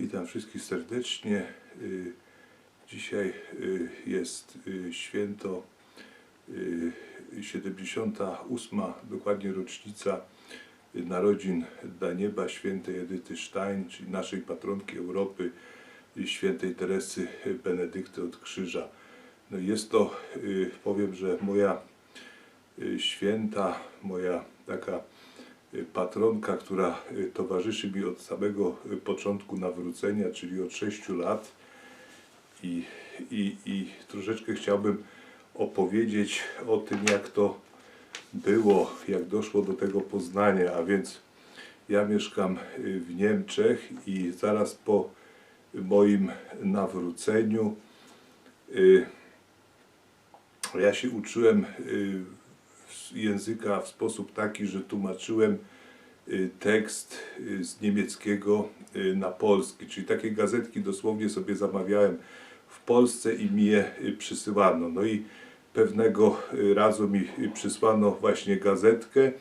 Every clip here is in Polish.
Witam wszystkich serdecznie. Y, Dzisiaj y, jest y, święto y, 78. dokładnie rocznica narodzin dla nieba świętej Edyty Stein, czyli naszej patronki Europy, świętej Teresy Benedykty od Krzyża. No jest to, powiem, że moja święta, moja taka patronka, która y, towarzyszy mi od samego y, początku nawrócenia, czyli od 6 lat. I, i, I troszeczkę chciałbym opowiedzieć o tym, jak to było, jak doszło do tego poznania. A więc ja mieszkam y, w Niemczech i zaraz po moim nawróceniu y, ja się uczyłem y, języka w sposób taki, że tłumaczyłem y, tekst y, z niemieckiego y, na polski, czyli takie gazetki dosłownie sobie zamawiałem w Polsce i mi je przysyłano. No i pewnego razu mi przysłano właśnie gazetkę,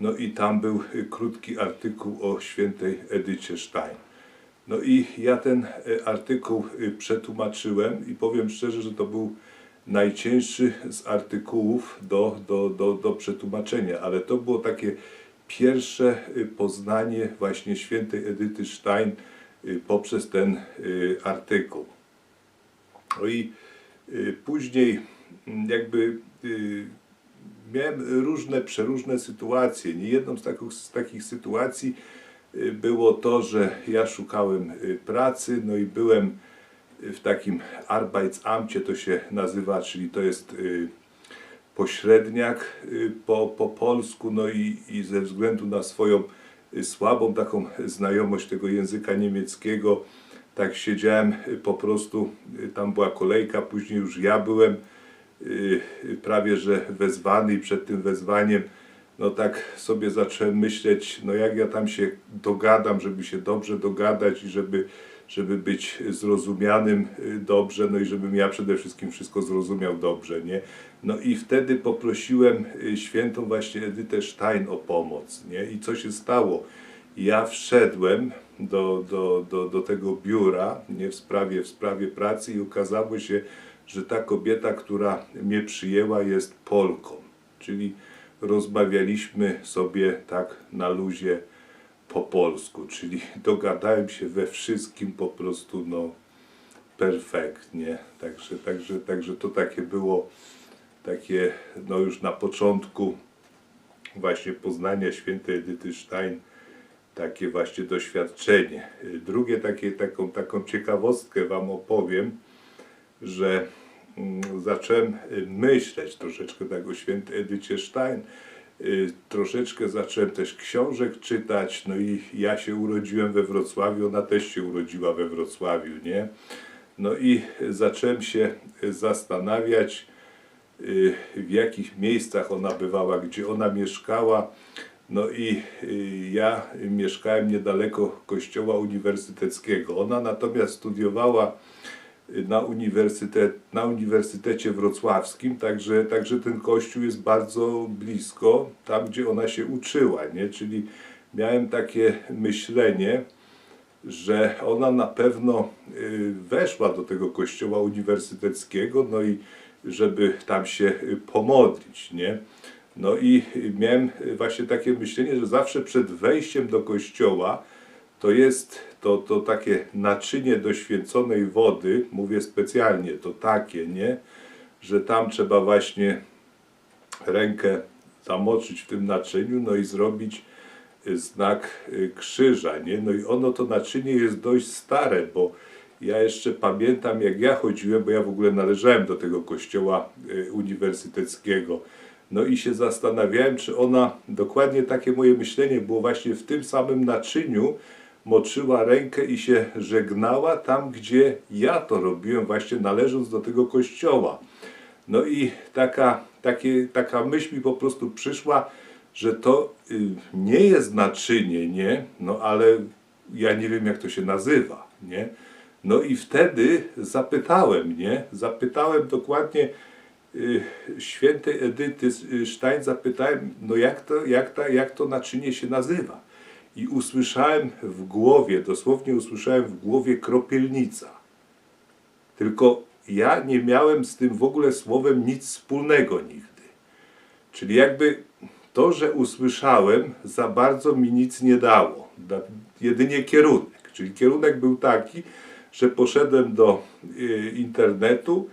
no i tam był krótki artykuł o świętej Edycie Stein. No i ja ten artykuł przetłumaczyłem i powiem szczerze, że to był najcięższy z artykułów do, do, do, do przetłumaczenia, ale to było takie pierwsze y, poznanie właśnie świętej Edyty Stein y, poprzez ten y, artykuł. No i później mm, jakby miałem różne, przeróżne sytuacje. Nie jedną z takich, z takich sytuacji było to, że ja szukałem pracy, no i byłem w takim Arbeitsamcie to się nazywa, czyli to jest y, pośredniak y, po, po polsku, no i, i ze względu na swoją y, słabą taką znajomość tego języka niemieckiego, tak siedziałem po prostu, tam była kolejka, później już ja byłem prawie że wezwany i przed tym wezwaniem no tak sobie zacząłem myśleć, no jak ja tam się dogadam, żeby się dobrze dogadać i żeby, żeby być zrozumianym y, dobrze, no i żebym ja przede wszystkim wszystko zrozumiał dobrze, nie? No i wtedy poprosiłem y, świętą właśnie Edytę Stein o pomoc, nie? I co się stało? Ja wszedłem do, do, do, do tego biura, nie w sprawie, w sprawie pracy i okazało się, że ta kobieta, która mnie przyjęła jest Polką, czyli rozmawialiśmy sobie tak na luzie po polsku, czyli dogadałem się we wszystkim po prostu no perfektnie. Także, także, także to takie było takie no już na początku właśnie poznania świętej Edyty Stein takie właśnie doświadczenie. Drugie takie, taką, taką ciekawostkę Wam opowiem, że mm, zacząłem myśleć troszeczkę tak o świętej Edycie Stein. Y, Troszeczkę zacząłem też książek czytać, no i ja się urodziłem we Wrocławiu, ona też się urodziła we Wrocławiu, nie? No i zacząłem się zastanawiać, y, w jakich miejscach ona bywała, gdzie ona mieszkała. No i y, ja mieszkałem niedaleko kościoła uniwersyteckiego. Ona natomiast studiowała na, uniwersytet, na Uniwersytecie Wrocławskim, także, także ten kościół jest bardzo blisko tam, gdzie ona się uczyła, nie? Czyli miałem takie myślenie, że ona na pewno y, weszła do tego kościoła uniwersyteckiego, no i żeby tam się y, pomodlić, nie? No i miałem właśnie takie myślenie, że zawsze przed wejściem do kościoła to jest to, to takie naczynie do święconej wody, mówię specjalnie, to takie, nie? Że tam trzeba właśnie rękę zamoczyć w tym naczyniu, no i zrobić y, znak y, krzyża, nie? No i ono to naczynie jest dość stare, bo ja jeszcze pamiętam jak ja chodziłem, bo ja w ogóle należałem do tego kościoła y, uniwersyteckiego. No i się zastanawiałem, czy ona, dokładnie takie moje myślenie było właśnie w tym samym naczyniu, moczyła rękę i się żegnała tam, gdzie ja to robiłem, właśnie należąc do tego kościoła. No i taka, takie, taka myśl mi po prostu przyszła, że to y, nie jest naczynie, nie? No ale ja nie wiem jak to się nazywa, nie? No i wtedy zapytałem, nie? Zapytałem dokładnie y, świętej Edyty Stein, zapytałem, no jak to, jak, ta, jak to naczynie się nazywa? I usłyszałem w głowie, dosłownie usłyszałem w głowie kropielnica. Tylko ja nie miałem z tym w ogóle słowem nic wspólnego nigdy. Czyli jakby to, że usłyszałem, za bardzo mi nic nie dało. Da- Jedynie kierunek. Czyli kierunek był taki, że poszedłem do y, internetu,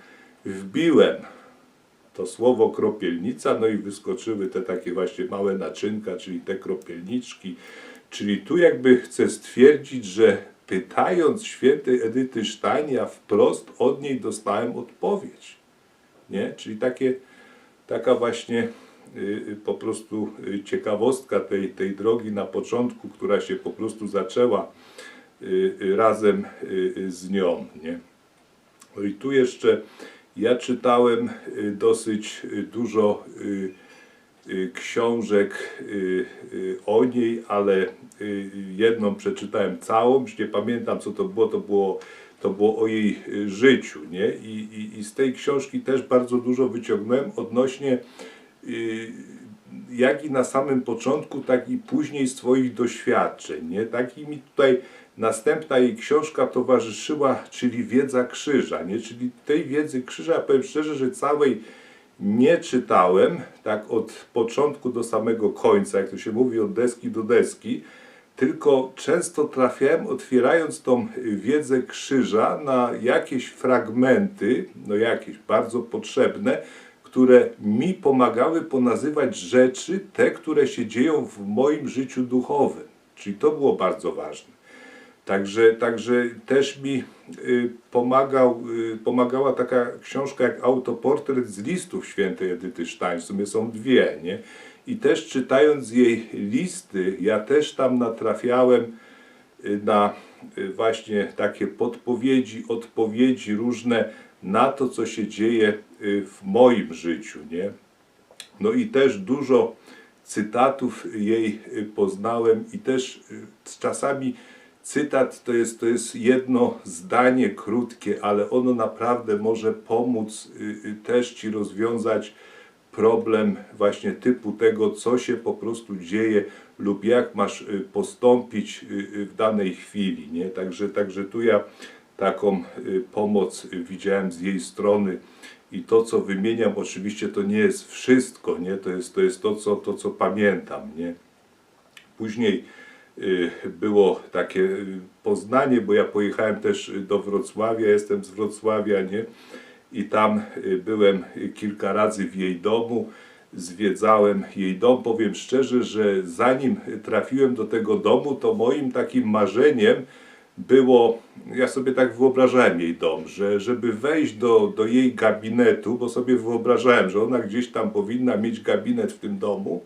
wbiłem to słowo kropielnica, no i wyskoczyły te takie właśnie małe naczynka, czyli te kropielniczki. Czyli tu jakby chcę stwierdzić, że pytając świętej Edyty Stein, ja wprost od niej dostałem odpowiedź. Nie? Czyli takie, taka właśnie y, y, po prostu y, ciekawostka tej, tej drogi na początku, która się po prostu zaczęła razem z nią. Nie? No i tu jeszcze ja czytałem dosyć dużo książek y, y, o niej, ale y, jedną przeczytałem całą, już nie pamiętam co to było, to było, to było o jej y, życiu, nie? I, i, I z tej książki też bardzo dużo wyciągnąłem odnośnie y, jak i na samym początku, tak i później swoich doświadczeń, nie? Tak i mi tutaj następna jej książka towarzyszyła, czyli Wiedza Krzyża, nie? Czyli tej wiedzy krzyża, ja powiem szczerze, że całej nie czytałem, tak od początku do samego końca, jak to się mówi, od deski do deski, tylko często trafiałem, otwierając tą wiedzę krzyża, na jakieś fragmenty, no jakieś bardzo potrzebne, które mi pomagały ponazywać rzeczy, te, które się dzieją w moim życiu duchowym. Czyli to było bardzo ważne. Także, także też mi y, pomagał, y, pomagała taka książka jak Autoportret z listów świętej Edyty Stein. W sumie są dwie, nie? I też czytając jej listy, ja też tam natrafiałem y, na właśnie takie podpowiedzi, odpowiedzi różne na to, co się dzieje w moim życiu, nie? No i też dużo cytatów jej poznałem i też czasami cytat to jest, to jest jedno zdanie krótkie, ale ono naprawdę może pomóc y, y, też Ci rozwiązać problem właśnie typu tego, co się po prostu dzieje lub jak masz y, postąpić w danej chwili, nie? Także, także tu ja taką pomoc widziałem z jej strony i to, co wymieniam, oczywiście to nie jest wszystko, nie? To jest to, jest to, co, to, co pamiętam, nie? Później było takie y, Poznanie, bo ja pojechałem też y, do Wrocławia, jestem z Wrocławia, nie? I tam y, byłem y, kilka razy w jej domu, zwiedzałem jej dom. Powiem szczerze, że zanim trafiłem do tego domu, to moim takim marzeniem było, ja sobie tak wyobrażałem jej dom, że żeby wejść do, do jej gabinetu, bo sobie wyobrażałem, że ona gdzieś tam powinna mieć gabinet w tym domu,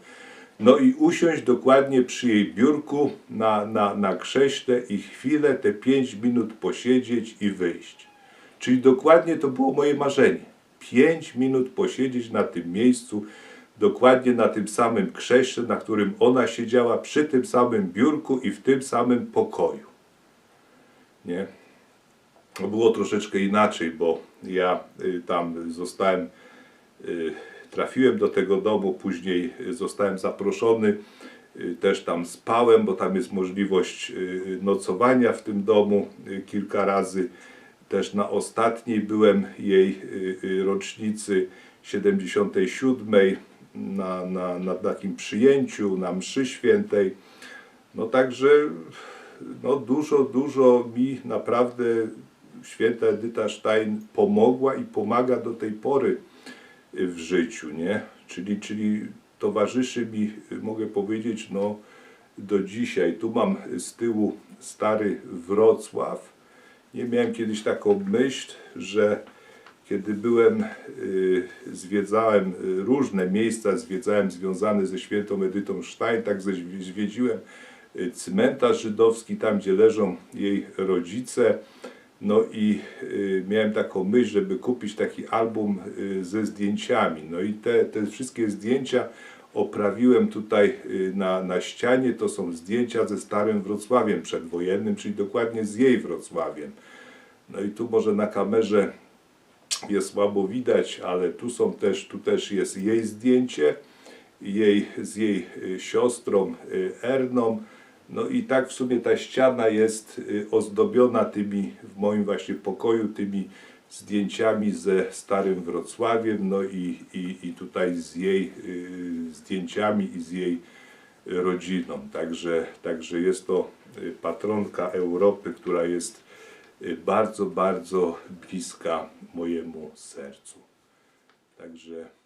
no i usiąść dokładnie przy jej biurku na, na, na krześle i chwilę, te 5 minut posiedzieć i wyjść. Czyli dokładnie to było moje marzenie. 5 minut posiedzieć na tym miejscu, dokładnie na tym samym krześle, na którym ona siedziała, przy tym samym biurku i w tym samym pokoju. Nie? Było troszeczkę inaczej, bo ja y, tam zostałem, y, trafiłem do tego domu, później y, zostałem zaproszony, y, też tam spałem, bo tam jest możliwość y, nocowania w tym domu kilka razy. Też na ostatniej byłem jej rocznicy 77 na, na, na takim przyjęciu, na mszy świętej. No także no dużo, dużo mi naprawdę święta Edyta Stein pomogła i pomaga do tej pory w życiu, nie? Czyli, czyli towarzyszy mi, mogę powiedzieć, no do dzisiaj. Tu mam z tyłu stary Wrocław. Nie miałem kiedyś taką myśl, że kiedy byłem, y, zwiedzałem y, różne miejsca, zwiedzałem związane ze świętą Edytą Stein, tak zwiedziłem y, cmentarz żydowski, tam gdzie leżą jej rodzice. No i y, miałem taką myśl, żeby kupić taki album y, ze zdjęciami. No i te, te wszystkie zdjęcia oprawiłem tutaj y, na, na ścianie. To są zdjęcia ze Starym Wrocławiem przedwojennym, czyli dokładnie z jej Wrocławiem. No i tu może na kamerze jest słabo widać, ale tu są też, tu też jest jej zdjęcie, jej, z jej siostrą Erną. No i tak w sumie ta ściana jest y, ozdobiona tymi, w moim właśnie pokoju, tymi zdjęciami ze Starym Wrocławiem, no i, i, i tutaj z jej y, zdjęciami i z jej rodziną. Także, także jest to y, patronka Europy, która jest bardzo, bardzo bliska mojemu sercu. Także